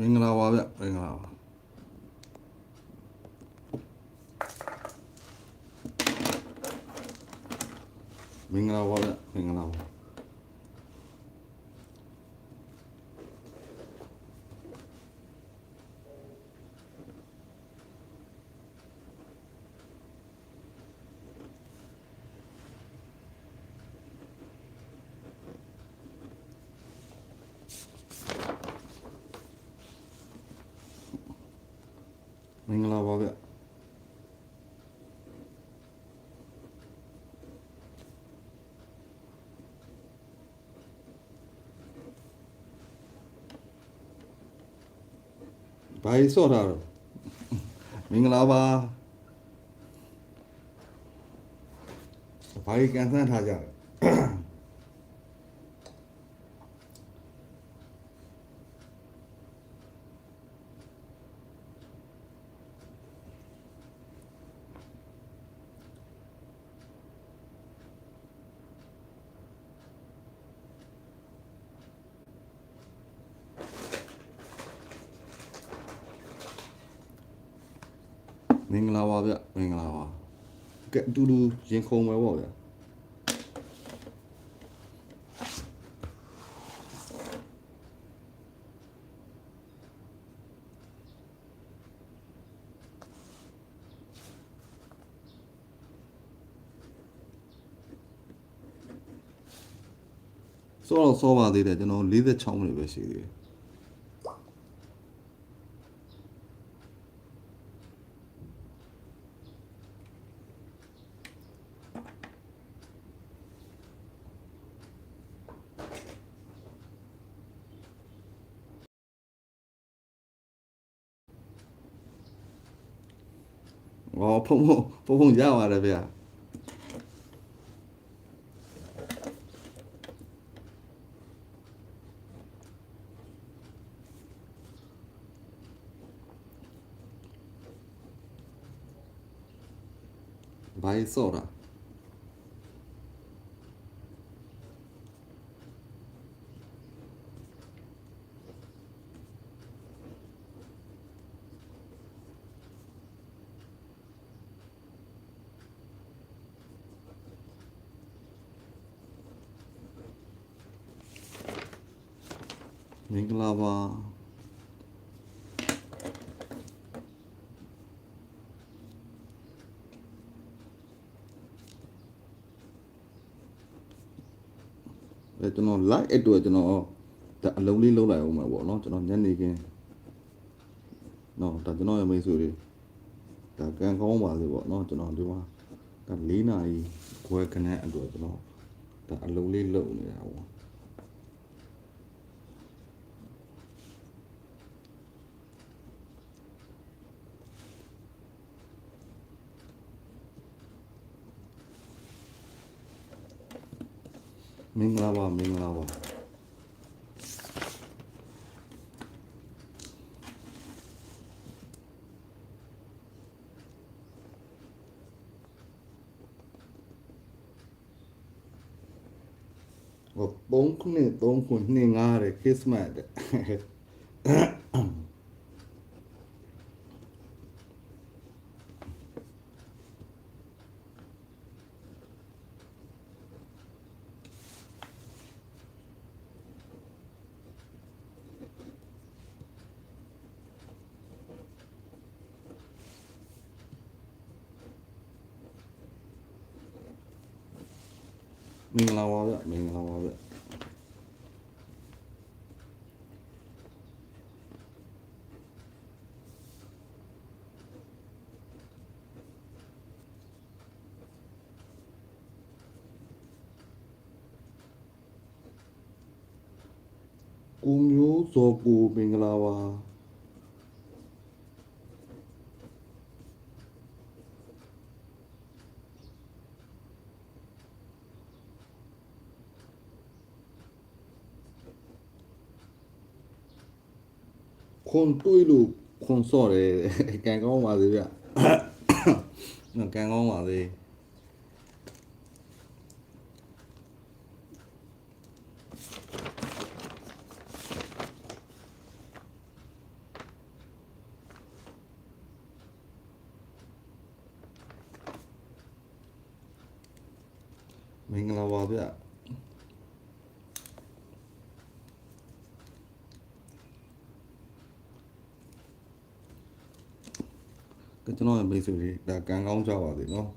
မင်္ဂလာပါဗျမင်္ဂလာပါမင်္ဂလာပါဗျမင်္ဂလာပါ မင်္ဂလာပါဗျဘာကြီးစော့တာတော့မင်္ဂလာပါဘာကြီးကန်ဆန်းထားကြလဲ မင်္ဂလာပါဗျမင်္ဂလာပါကဲအတူတူရင်ခုန်မယ်ပေါ့ဗျာစောတော့စောပါသေးတယ်ကျွန်တော်46မိနစ်ပဲရှိသေးတယ်။ အော်ဖုံဖုံဖုံဖုံရပါတယ်ဗျာ။ဘာကြီး မင်္ဂလာပါအဲကျွန်တော် live အတွက်ကျွန်တော်ဒါအလုံးလေးလုံးလိုက်အောင်မှာပေါ့နော်ကျွန်တော်ညနေခင်းနော်ဒါကျွန်တော်ရဲ့မိတ်ဆွေတွေဒါကံကောင်းပါစေပေါ့နော်ကျွန်တော်ဒီမှာဒါ၄နာရီခွဲခဏအတွက်ကျွန်တော်ဒါအလုံးလေးလုံးနေတာပေါ့ မင်္ဂလာပါမင်္ဂလာပါဟိုပုံခုနဲ့သုံးခုနှင်းငားတယ်ခရစ်စမတ် မင်္ဂလာပါဗျမင်္ဂလာပါဗျကိုမျိုးစောပူမင်္ဂလာပါ ခွန်တွေးလို့ခွန်စော့တယ်ကံကောင်းပါစေဗျကံကောင်းပါစေ မင်္ဂလာပါဗျ ကျွန်တော်ရဲ့မိတ်ဆွေတွေဒါကံကောင်းကြပါစေနော်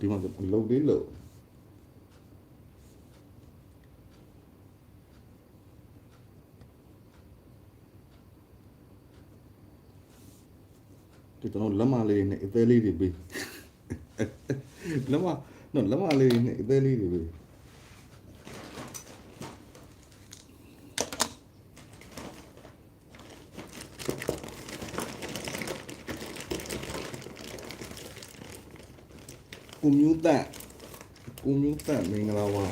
ဒီမှာလုံးလေးလို့ ဒီတော့လက်မလေးနဲ့အသေးလေးတွေပေးလက်မနော်လက်မလေးနဲ့အသေးလေးတွေပေးကိုမျိုးတက်ကိုမျိုးတက်မင်္ဂလာပါ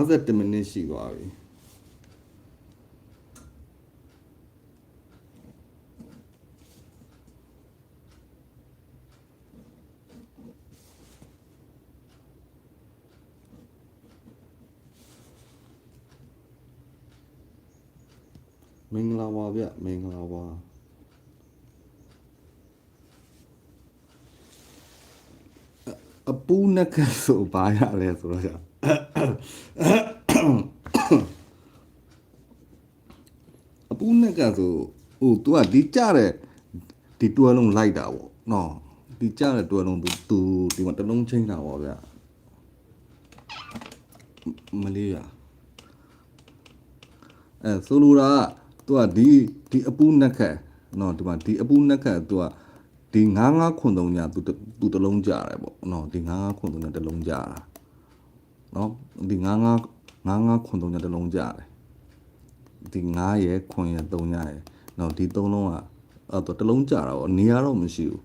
အော်51မိနစ်ရှိသွားပြီမင်္ဂလာပါဗျမင်္ဂလာပါအအပူနက်ခတ်ဆိုပါရလဲဆိုတော့ကြာ အပူနက်ကဆိုဟို तू ကဒီကြတဲ့ဒီတွဲလုံးလိုက်တာပေါ့နော်ဒီကြတဲ့တွဲလုံး तू तू ဒီမှာတစ်လုံးချင်းတာပေါ့ဗျမလေးရအဲဆိုလိုတာက तू ကဒီဒီအပူနက်ခတ်နော်ဒီမှာဒီအပူနက်ခတ် तू ကဒီ99ခွန်3ညာ तू သူတစ်လုံးကြတယ်ပေါ့နော်ဒီ99ခွန်3ညာတစ်လုံးကြတာ နော်ဒီ99 99ခွန်3ညာတစ်လုံးကြတယ်ဒီ9ရယ်ခွန်ရယ်3ရယ်နော်ဒီ3လုံးကအဲ့တော့တစ်လုံးကြတာပေါ့နေရာတော့မရှိဘူး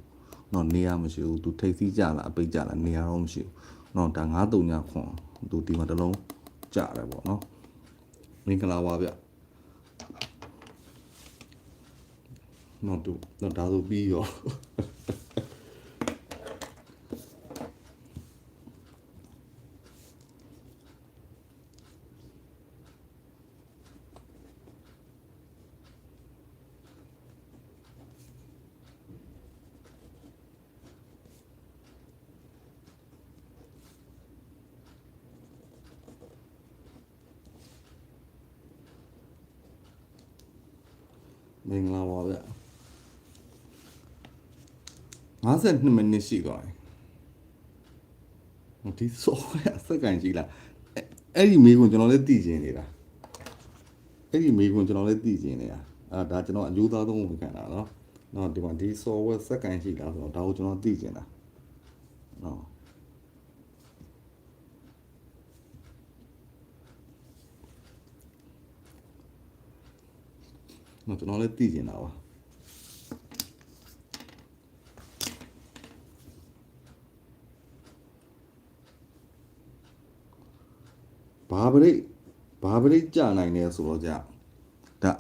နော်နေရာမရှိဘူးသူထိတ်စီးကြလားအပိတ်ကြလားနေရာတော့မရှိဘူးနော်ဒါ9 3ညခွန်သူဒီမှာတစ်လုံးကြတယ်ပေါ့နော်မင်္ဂလာပါဗျနော်သူတော့ဒါဆိုပြီးရောမင်္ဂလာပါဗျ 52မိနစ်ရှိသွားပြီ။ဒီဆော့ဝဲအစက္ကန်ကြီးလား။အဲ့ဒီမိကွန်းကျွန်တော်လည်းသိကျင်နေတာ။အဲ့ဒီမိကွန်းကျွန်တော်လည်းသိကျင်နေတာ။အဲ့ဒါကျွန်တော်အယူသားဆုံးဝန်ခံတာနော်။နော်ဒီမှာဒီဆော့ဝဲစက္ကန်ရှိလားဆိုတော့ဒါကိုကျွန်တော်သိကျင်တာ။နော်။နော်ကျွန်တော်လည်းသိကျင်တာပါ။ ဘာပရိတ်ဘာပရိတ်ကြာနိုင်လဲဆိုတော့ကြာဒါ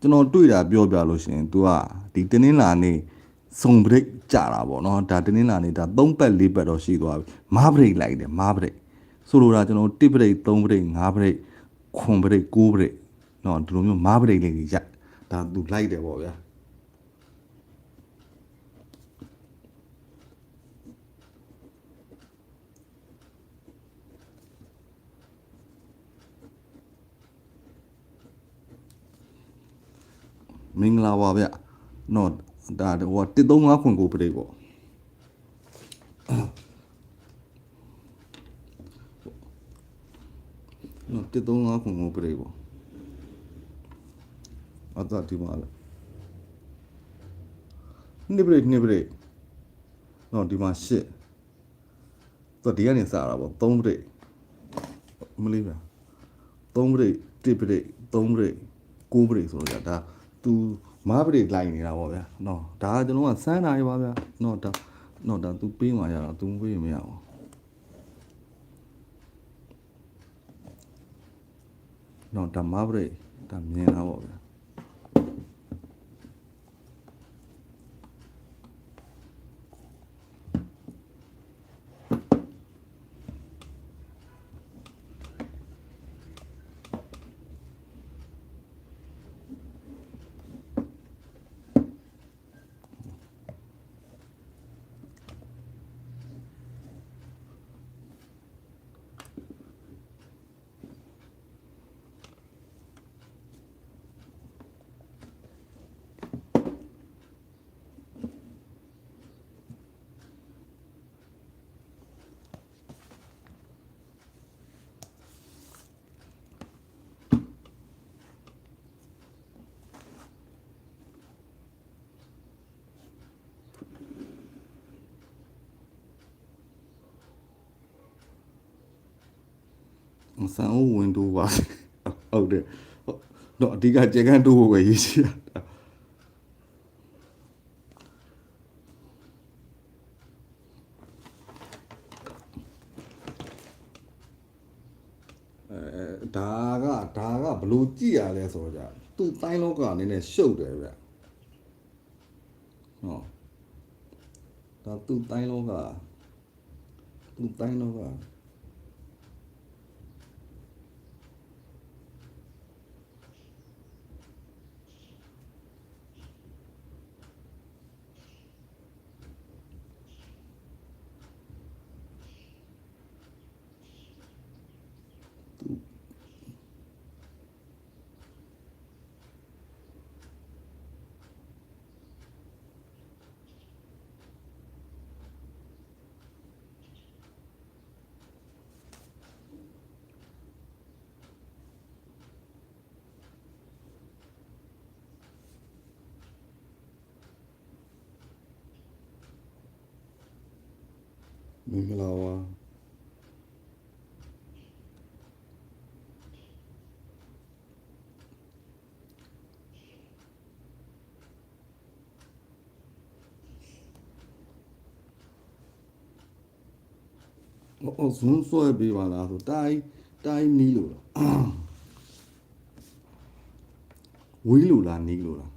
ကျွန်တော်တွေ့တာပြောပြလို့ရှိရင် तू ကဒီတင်းင်းလာနေစုံပရိတ်ကြာတာပေါ့နော်ဒါတင်းင်းလာနေဒါ3ပတ်4ပတ်တော့ရှိသွားပြီမားပရိတ်လိုက်တယ်မားပရိတ်ဆိုလိုတာကျွန်တော်1ပရိတ်3ပရိတ်5ပရိတ်ခွန်ပရိတ်9ပရိတ်နော်ဒီလိုမျိုးမားပရိတ်လေးကြီးရဒါ तू လိုက်တယ်ပေါ့ဗျာ မင်္ဂလာပါဗျနော်ဒါဟို135ခွန်ကိုပရိတ်ပေါ့နော်135ခွန်ကိုပရိတ်ပေါ့အတဒီမှာလေနှစ်ပရိတ်နှစ်ပရိတ်နော်ဒီမှာရှစ်တော့ဒီကနေစတာပေါ့3ပရိတ်မလေးဗျာ3ပရိတ်1ပရိတ်3ပရိတ်9ပရိတ်ဆိုတော့ဒါ သူမားပရိလိုက်နေတာပေါ့ဗျာနော်ဒါကကျွန်တော်ကစမ်းတာရပါဗျာနော်ဒါနော်ဒါသူပေးမှရတာသူပေးမရဘူးနော်ဒါမားပရိဒါမြင်တာပေါ့ဗျာ ဆန်အိုးဝင်တိုးပါဟုတ်တယ်ဟုတ်တော့အဓိကကျေကန်းတိုးဖို့ပဲရည်ရှိတာအဲဒါကဒါကဘလို့ကြည့်ရလဲဆိုတော့じゃသူ့တိုင်းလောကအနေနဲ့ရှုပ်တယ်ဗျဟောဒါသူ့တိုင်းလောကသူ့တိုင်းလောက မင်္ဂလာပါအော်ဇွန်းဆွဲပေးပါလားဆိုတိုင်းတိုင်းနီးလို့လားဝီးလို့လားနီးလို့လား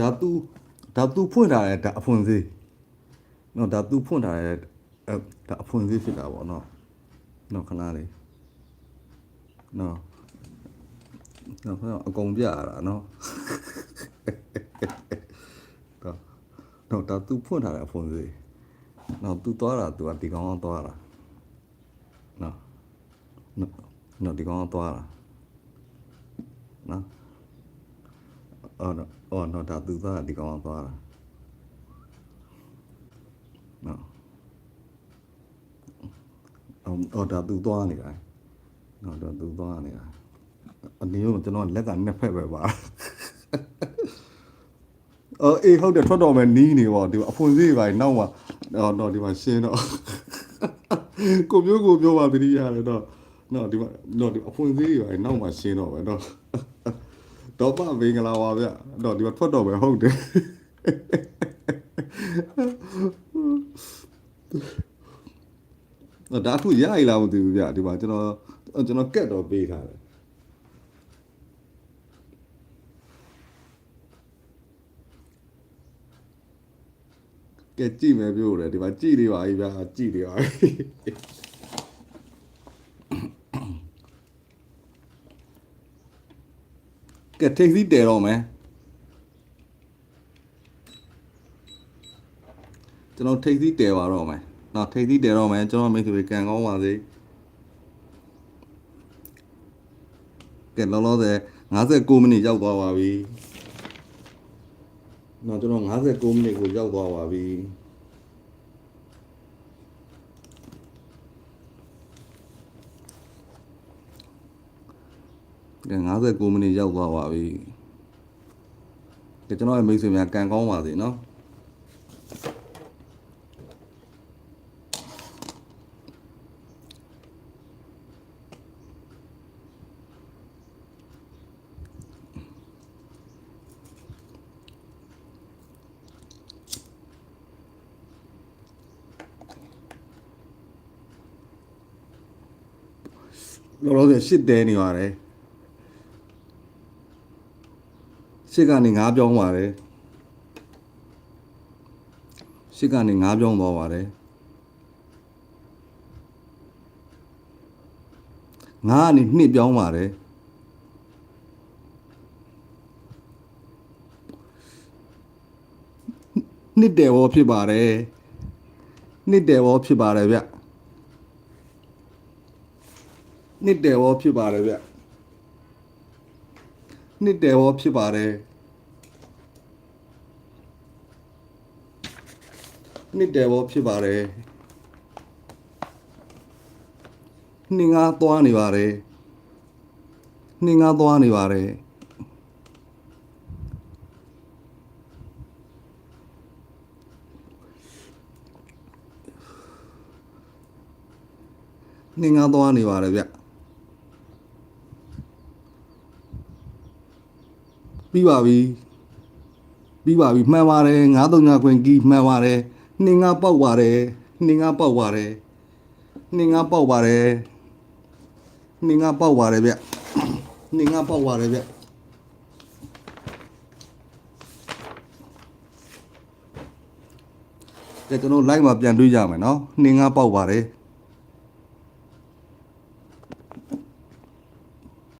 ဒါသူဒါသူဖွင့်ထားတဲ့ဒါအဖွင့်စေးနော်ဒါသူဖွင့်ထားတဲ့အဲဒါအဖွင့်စေးဖြစ်တာပေါ့နော်နော်ခဏလေးနော်နော်ခဏအကုန်ပြရတာနော်တော့တော့ဒါသူဖွင့်ထားတဲ့အဖွင့်စေးနော်သူသွားတာသူကဒီကောင်ကသွားတာနော်နော်နော်ဒီကောင်ကသွားတာနော် အော်နော်အော်နော်ဒါသူသွားတာဒီကောင်ကသွားတာနော်အော်အော်ဒါသူသွားနေတာနော်ဒါသူသွားနေတာအနည်းကကျွန်တော်လက်ကနှစ်ဖက်ပဲပါအော်အေးဟုတ်တယ်ထွက်တော်မယ်နီးနေပေါ့ဒီမှာအဖွင့်စေးပါနောက်မှာတော့တော့ဒီမှာရှင်းတော့ကိုမျိုးကိုပြောပါတတိရတယ်တော့တော့ဒီမှာတော့ဒီအဖွင့်စေးပါနောက်မှာရှင်းတော့ပဲတော့ တော့ပါမင်္ဂလာပါဗျတော့ဒီမှာထွက်တော်မယ်ဟုတ်တယ်တော့ဒါအခုရရလားမသိဘူးဗျဒီမှာကျွန်တော်ကျွန်တော်ကက်တော့ပေးထားတယ်ကဲကြည့်မယ်ပြောတယ်ဒီမှာကြည့်နေပါပြီဗျာကြည့်နေပါပြီ ကဲထိတ်စီတဲတော့မယ်ကျွန်တော်ထိတ်စီတဲပါတော့မယ်နော်ထိတ်စီတဲတော့မယ်ကျွန်တော်မိတ်ဆွေကန်ကောင်းပါစေကဲလောလောဆယ်59မိနစ်ရောက်သွားပါပြီနော်ကျွန်တော်59မိနစ်ကိုရောက်သွားပါပြီ 59မိနစ်ရောက်သွားပါပြီ။ကျွန်တော်ရဲ့မိတ်ဆွေများကံကောင်းပါစေနော်။လောလောဆယ်ရှစ်တဲနေပါတယ် ရှစ်ကနေငါးပြောင်းပါတယ်ရှစ်ကနေငါးပြောင်းသွားပါတယ်ငါးကနေနှစ်ပြောင်းပါတယ်နှစ်တယ်ဘောဖြစ်ပါတယ်နှစ်တယ်ဘောဖြစ်ပါတယ်ဗျနှစ်တယ်ဘောဖြစ်ပါတယ်ဗျ နှစ်တယ်ဘောဖြစ်ပါတယ်နှစ်တယ်ဘောဖြစ်ပါတယ်နှင်းငါသွားနေပါတယ်နှင်းငါသွားနေပါတယ်နှင်းငါသွားနေပါတယ်ဗျ ပြီးပါပြီပြီးပါပြီမှန်ပါတယ်939ခွင်ကြီးမှန်ပါတယ်နှင်းငါပေါက်ပါတယ်နှင်းငါပေါက်ပါတယ်နှင်းငါပေါက်ပါတယ်နှင်းငါပေါက်ပါတယ်ဗျနှင်းငါပေါက်ပါတယ်ဗျကဲကျွန်တော် live မှာပြန်တွေ့ကြမယ်နော်နှင်းငါပေါက်ပါတယ်